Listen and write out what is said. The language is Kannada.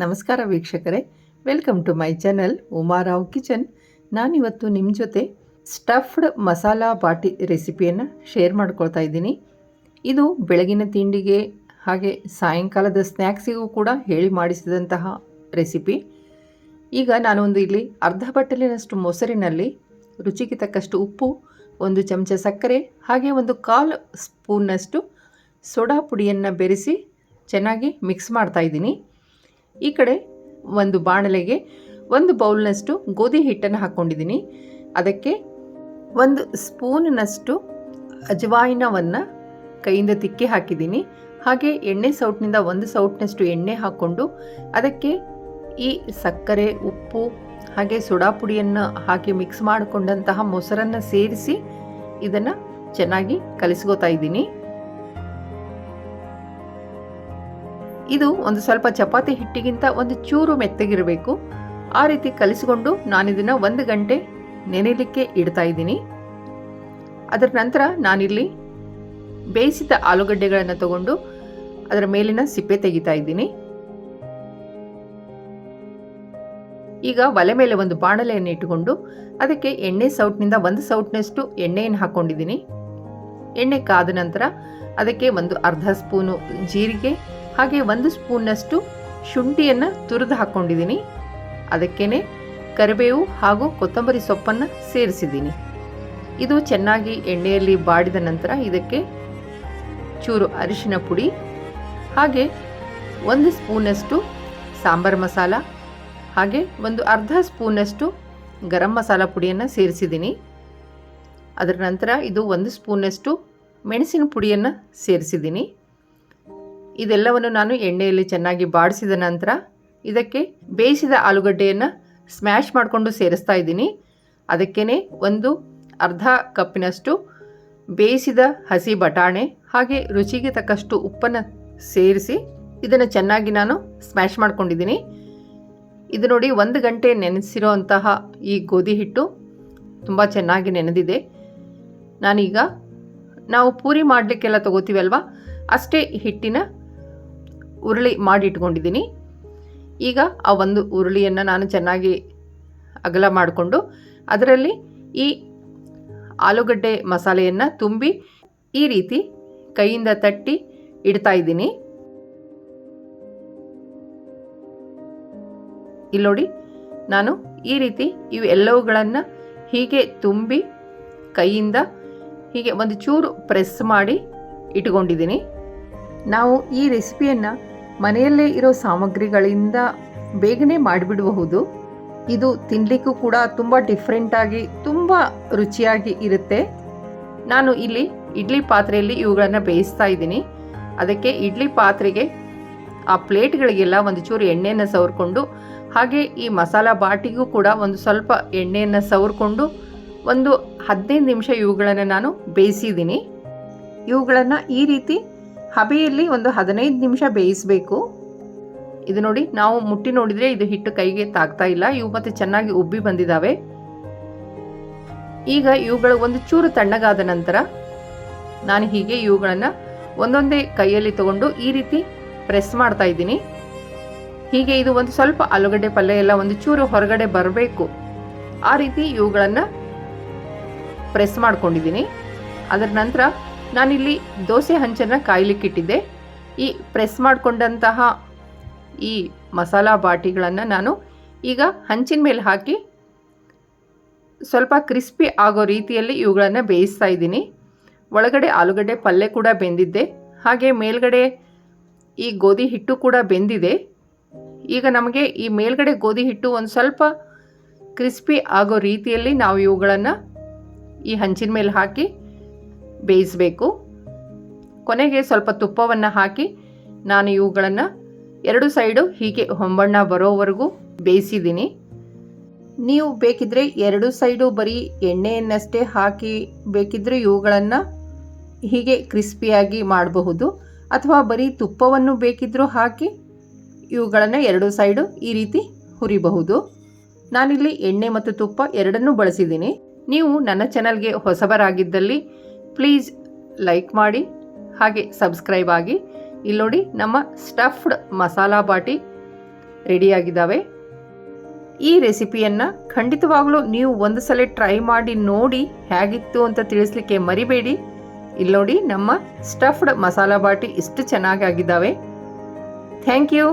ನಮಸ್ಕಾರ ವೀಕ್ಷಕರೇ. Welcome to my channel Uma Rao kitchen ನಾನಿವತ್ತು ನಿಮ್ಮ ಜೊತೆ ಸ್ಟಫ್ಡ್ ಮಸಾಲ ಬಾಟಿ ರೆಸಿಪಿಯನ್ನು ಶೇರ್ ಮಾಡ್ಕೊಳ್ತಾ ಇದ್ದೀನಿ. ಇದು ಬೆಳಗಿನ ತಿಂಡಿಗೆ ಹಾಗೆ ಸಾಯಂಕಾಲದ ಸ್ನ್ಯಾಕ್ಸಿಗೂ ಕೂಡ ಹೇಳಿ ಮಾಡಿಸಿದಂತಹ ರೆಸಿಪಿ ಈಗ ನಾನೊಂದು ಇಲ್ಲಿ ಅರ್ಧ ಬಟ್ಟಲಿನಷ್ಟು ಮೊಸರಿನಲ್ಲಿ ರುಚಿಗೆ ತಕ್ಕಷ್ಟು ಉಪ್ಪು, ಒಂದು ಚಮಚ ಸಕ್ಕರೆ, ಹಾಗೆ ಒಂದು ಕಾಲು ಸ್ಪೂನ್ನಷ್ಟು ಸೋಡಾ ಪುಡಿಯನ್ನು ಬೆರೆಸಿ ಚೆನ್ನಾಗಿ ಮಿಕ್ಸ್ ಮಾಡ್ತಾ ಇದ್ದೀನಿ. ಈ ಕಡೆ ಒಂದು ಬಾಣಲೆಗೆ ಒಂದು ಬೌಲ್ನಷ್ಟು ಗೋಧಿ ಹಿಟ್ಟನ್ನು ಹಾಕ್ಕೊಂಡಿದ್ದೀನಿ ಅದಕ್ಕೆ ಒಂದು ಸ್ಪೂನ್ನಷ್ಟು ಅಜವಾಯಿನವನ್ನು ಕೈಯಿಂದ ತಿಕ್ಕಿ ಹಾಕಿದ್ದೀನಿ. ಹಾಗೆ ಎಣ್ಣೆ ಸೌಟ್ನಿಂದ ಒಂದು ಸೌಟ್ನಷ್ಟು ಎಣ್ಣೆ ಹಾಕ್ಕೊಂಡು ಅದಕ್ಕೆ ಈ ಸಕ್ಕರೆ, ಉಪ್ಪು, ಹಾಗೆ ಸೋಡಾ ಪುಡಿಯನ್ನು ಹಾಕಿ ಮಿಕ್ಸ್ ಮಾಡಿಕೊಂಡಂತಹ ಮೊಸರನ್ನು ಸೇರಿಸಿ ಇದನ್ನು ಚೆನ್ನಾಗಿ ಕಲಿಸ್ಕೋತಾ ಇದ್ದೀನಿ. ಇದು ಒಂದು ಸ್ವಲ್ಪ ಚಪಾತಿ ಹಿಟ್ಟಿಗಿಂತ ಒಂದು ಚೂರು ಮೆತ್ತಗಿರಬೇಕು. ಆ ರೀತಿ ಕಲಿಸಿಕೊಂಡು ನಾನಿದನ್ನು ಒಂದು ಗಂಟೆ ನೆನೆಯಲಿಕ್ಕೆ ಇಡ್ತಾ ಇದ್ದೀನಿ. ಅದರ ನಂತರ ನಾನಿಲ್ಲಿ ಬೇಯಿಸಿದ ಆಲೂಗಡ್ಡೆಗಳನ್ನು ತಗೊಂಡು ಅದರ ಮೇಲಿನ ಸಿಪ್ಪೆ ತೆಗಿತಾ ಇದ್ದೀನಿ. ಈಗ ಒಲೆ ಮೇಲೆ ಒಂದು ಬಾಣಲೆಯನ್ನು ಇಟ್ಟುಕೊಂಡು ಅದಕ್ಕೆ ಎಣ್ಣೆ ಸೌಟ್ನಿಂದ ಒಂದು ಸೌಟ್ನಷ್ಟು ಎಣ್ಣೆಯನ್ನು ಹಾಕ್ಕೊಂಡಿದ್ದೀನಿ ಎಣ್ಣೆ ಕಾದ ನಂತರ ಅದಕ್ಕೆ ಒಂದು ಅರ್ಧ ಸ್ಪೂನು ಜೀರಿಗೆ ಹಾಗೆ ಒಂದು ಸ್ಪೂನ್ನಷ್ಟು ಶುಂಠಿಯನ್ನು ತುರಿದು ಹಾಕ್ಕೊಂಡಿದ್ದೀನಿ ಅದಕ್ಕೇ ಕರಿಬೇವು ಹಾಗೂ ಕೊತ್ತಂಬರಿ ಸೊಪ್ಪನ್ನು ಸೇರಿಸಿದ್ದೀನಿ. ಇದು ಚೆನ್ನಾಗಿ ಎಣ್ಣೆಯಲ್ಲಿ ಬಾಡಿದ ನಂತರ ಇದಕ್ಕೆ ಚೂರು ಅರಿಶಿನ ಪುಡಿ, ಹಾಗೆ ಒಂದು ಸ್ಪೂನಷ್ಟು ಸಾಂಬಾರು ಮಸಾಲ, ಹಾಗೆ ಒಂದು ಅರ್ಧ ಸ್ಪೂನಷ್ಟು ಗರಂ ಮಸಾಲ ಪುಡಿಯನ್ನು ಸೇರಿಸಿದ್ದೀನಿ. ಅದರ ನಂತರ ಇದು ಒಂದು ಸ್ಪೂನಷ್ಟು ಮೆಣಸಿನ ಪುಡಿಯನ್ನು ಸೇರಿಸಿದ್ದೀನಿ. ಇದೆಲ್ಲವನ್ನು ನಾನು ಎಣ್ಣೆಯಲ್ಲಿ ಚೆನ್ನಾಗಿ ಬಾಡಿಸಿದ ನಂತರ ಇದಕ್ಕೆ ಬೇಯಿಸಿದ ಆಲೂಗಡ್ಡೆಯನ್ನು ಸ್ಮ್ಯಾಶ್ ಮಾಡಿಕೊಂಡು ಸೇರಿಸ್ತಾ ಇದ್ದೀನಿ. ಅದಕ್ಕೇ ಒಂದು ಅರ್ಧ ಕಪ್ಪಿನಷ್ಟು ಬೇಯಿಸಿದ ಹಸಿ ಬಟಾಣೆ ಹಾಗೆ ರುಚಿಗೆ ತಕ್ಕಷ್ಟು ಉಪ್ಪನ್ನು ಸೇರಿಸಿ ಇದನ್ನು ಚೆನ್ನಾಗಿ ನಾನು ಸ್ಮ್ಯಾಶ್ ಮಾಡ್ಕೊಂಡಿದ್ದೀನಿ. ಇದು ನೋಡಿ ಒಂದು ಗಂಟೆ ನೆನೆಸಿರೋ ಅಂತಹ ಈ ಗೋಧಿ ಹಿಟ್ಟು ತುಂಬ ಚೆನ್ನಾಗಿ ನೆನೆದಿದೆ. ನಾನೀಗ ನಾವು ಪೂರಿ ಮಾಡಲಿಕ್ಕೆಲ್ಲ ತಗೋತೀವಲ್ವ? ಅಷ್ಟೇ ಹಿಟ್ಟಿನ ಉರುಳಿ ಮಾಡಿ ಇಟ್ಕೊಂಡಿದ್ದೀನಿ ಈಗ ಆ ಒಂದು ಉರುಳಿಯನ್ನು ನಾನು ಚೆನ್ನಾಗಿ ಅಗಲ ಮಾಡಿಕೊಂಡು ಅದರಲ್ಲಿ ಈ ಆಲೂಗಡ್ಡೆ ಮಸಾಲೆಯನ್ನು ತುಂಬಿ ಈ ರೀತಿ ಕೈಯಿಂದ ತಟ್ಟಿ ಇಡ್ತಾ ಇದ್ದೀನಿ. ಇಲ್ಲಿ ನೋಡಿ, ನಾನು ಈ ರೀತಿ ಇವೆಲ್ಲವುಗಳನ್ನು ಹೀಗೆ ತುಂಬಿ ಕೈಯಿಂದ ಹೀಗೆ ಒಂದು ಚೂರು ಪ್ರೆಸ್ ಮಾಡಿ ಇಟ್ಕೊಂಡಿದ್ದೀನಿ. ನಾವು ಈ ರೆಸಿಪಿಯನ್ನು ಮನೆಯಲ್ಲೇ ಇರೋ ಸಾಮಗ್ರಿಗಳಿಂದ ಬೇಗನೆ ಮಾಡಿಬಿಡಬಹುದು. ಇದು ತಿನ್ನಲಿಕ್ಕೂ ಕೂಡ ತುಂಬ ಡಿಫ್ರೆಂಟಾಗಿ ತುಂಬ ರುಚಿಯಾಗಿ ಇರುತ್ತೆ. ನಾನು ಇಲ್ಲಿ ಇಡ್ಲಿ ಪಾತ್ರೆಯಲ್ಲಿ ಇವುಗಳನ್ನು ಬೇಯಿಸ್ತಾ ಇದ್ದೀನಿ. ಅದಕ್ಕೆ ಇಡ್ಲಿ ಪಾತ್ರೆಗೆ ಆ ಪ್ಲೇಟ್ಗಳಿಗೆಲ್ಲ ಒಂದು ಚೂರು ಎಣ್ಣೆಯನ್ನು ಸವರ್ಕೊಂಡು, ಹಾಗೆ ಈ ಮಸಾಲ ಬಾಟಿಗೂ ಕೂಡ ಒಂದು ಸ್ವಲ್ಪ ಎಣ್ಣೆಯನ್ನು ಸವರ್ಕೊಂಡು, ಒಂದು ಹದಿನೈದು ನಿಮಿಷ ಇವುಗಳನ್ನು ನಾನು ಬೇಯಿಸಿದ್ದೀನಿ. ಇವುಗಳನ್ನು ಈ ರೀತಿ ಹಬೆಯಲ್ಲಿ ಒಂದು ಹದಿನೈದು ನಿಮಿಷ ಬೇಯಿಸಬೇಕು. ಇದು ನೋಡಿ, ನಾವು ಮುಟ್ಟಿ ನೋಡಿದರೆ ಇದು ಹಿಟ್ಟು ಕೈಗೆ ತಾಗ್ತಾ ಇಲ್ಲ. ಇವು ಮತ್ತೆ ಚೆನ್ನಾಗಿ ಉಬ್ಬಿ ಬಂದಿದ್ದಾವೆ ಈಗ ಇವುಗಳು ಒಂದು ಚೂರು ತಣ್ಣಗಾದ ನಂತರ ನಾನು ಹೀಗೆ ಇವುಗಳನ್ನು ಒಂದೊಂದೇ ಕೈಯಲ್ಲಿ ತಗೊಂಡು ಈ ರೀತಿ ಪ್ರೆಸ್ ಮಾಡ್ತಾ ಇದ್ದೀನಿ. ಹೀಗೆ ಇದು ಒಂದು ಸ್ವಲ್ಪ ಆಲೂಗಡ್ಡೆ ಪಲ್ಯ ಎಲ್ಲ ಒಂದು ಚೂರು ಹೊರಗಡೆ ಬರಬೇಕು. ಆ ರೀತಿ ಇವುಗಳನ್ನು ಪ್ರೆಸ್ ಮಾಡ್ಕೊಂಡಿದ್ದೀನಿ. ಅದರ ನಂತರ ನಾನಿಲ್ಲಿ ದೋಸೆ ಹಂಚನ್ನು ಕಾಯ್ಲಿಕ್ಕಿಟ್ಟಿದ್ದೆ. ಈ ಪ್ರೆಸ್ ಮಾಡಿಕೊಂಡಂತಹ ಈ ಮಸಾಲ ಬಾಟಿಗಳನ್ನು ನಾನು ಈಗ ಹಂಚಿನ ಮೇಲೆ ಹಾಕಿ ಸ್ವಲ್ಪ ಕ್ರಿಸ್ಪಿ ಆಗೋ ರೀತಿಯಲ್ಲಿ ಇವುಗಳನ್ನು ಬೇಯಿಸ್ತಾ ಇದ್ದೀನಿ. ಒಳಗಡೆ ಆಲೂಗಡ್ಡೆ ಪಲ್ಯ ಕೂಡ ಬೆಂದಿದ್ದೆ. ಹಾಗೆ ಮೇಲ್ಗಡೆ ಈ ಗೋಧಿ ಹಿಟ್ಟು ಕೂಡ ಬೆಂದಿದೆ. ಈಗ ನಮಗೆ ಈ ಮೇಲ್ಗಡೆ ಗೋಧಿ ಹಿಟ್ಟು ಒಂದು ಸ್ವಲ್ಪ ಕ್ರಿಸ್ಪಿ ಆಗೋ ರೀತಿಯಲ್ಲಿ ನಾವು ಇವುಗಳನ್ನು ಈ ಹಂಚಿನ ಮೇಲೆ ಹಾಕಿ ಬೇಯಿಸಬೇಕು. ಕೊನೆಗೆ ಸ್ವಲ್ಪ ತುಪ್ಪವನ್ನು ಹಾಕಿ ನಾನು ಇವುಗಳನ್ನು ಎರಡು ಸೈಡು ಹೀಗೆ ಹೊಂಬಣ್ಣ ಬರೋವರೆಗೂ ಬೇಯಿಸಿದ್ದೀನಿ. ನೀವು ಬೇಕಿದ್ರೆ ಎರಡು ಸೈಡು ಬರೀ ಎಣ್ಣೆಯನ್ನಷ್ಟೇ ಹಾಕಿ ಬೇಕಿದ್ರೆ ಇವುಗಳನ್ನು ಹೀಗೆ ಕ್ರಿಸ್ಪಿಯಾಗಿ ಮಾಡಬಹುದು. ಅಥವಾ ಬರೀ ತುಪ್ಪವನ್ನು ಬೇಕಿದ್ರೂ ಹಾಕಿ ಇವುಗಳನ್ನು ಎರಡು ಸೈಡು ಈ ರೀತಿ ಹುರಿಬಹುದು. ನಾನಿಲ್ಲಿ ಎಣ್ಣೆ ಮತ್ತು ತುಪ್ಪ ಎರಡನ್ನೂ ಬಳಸಿದ್ದೀನಿ. ನೀವು ನನ್ನ ಚಾನಲ್ಗೆ ಹೊಸಬರಾಗಿದ್ದಲ್ಲಿ ಪ್ಲೀಸ್ ಲೈಕ್ ಮಾಡಿ, ಹಾಗೆ ಸಬ್ಸ್ಕ್ರೈಬ್ ಆಗಿ. ಇಲ್ಲಿ ನೋಡಿ ನಮ್ಮ ಸ್ಟಫ್ಡ್ ಮಸಾಲಾ ಬಾಟಿ ರೆಡಿಯಾಗಿದ್ದಾವೆ ಈ ರೆಸಿಪಿಯನ್ನು ಖಂಡಿತವಾಗಲೂ ನೀವು ಒಂದು ಸಲ ಟ್ರೈ ಮಾಡಿ ನೋಡಿ ಹೇಗಿತ್ತು ಅಂತ ತಿಳಿಸ್ಲಿಕ್ಕೆ ಮರಿಬೇಡಿ. ಇಲ್ಲಿ ನೋಡಿ ನಮ್ಮ ಸ್ಟಫ್ಡ್ ಮಸಾಲ ಬಾಟಿ ಇಷ್ಟು ಚೆನ್ನಾಗಿ ಆಗಿದ್ದಾವೆ. Thank you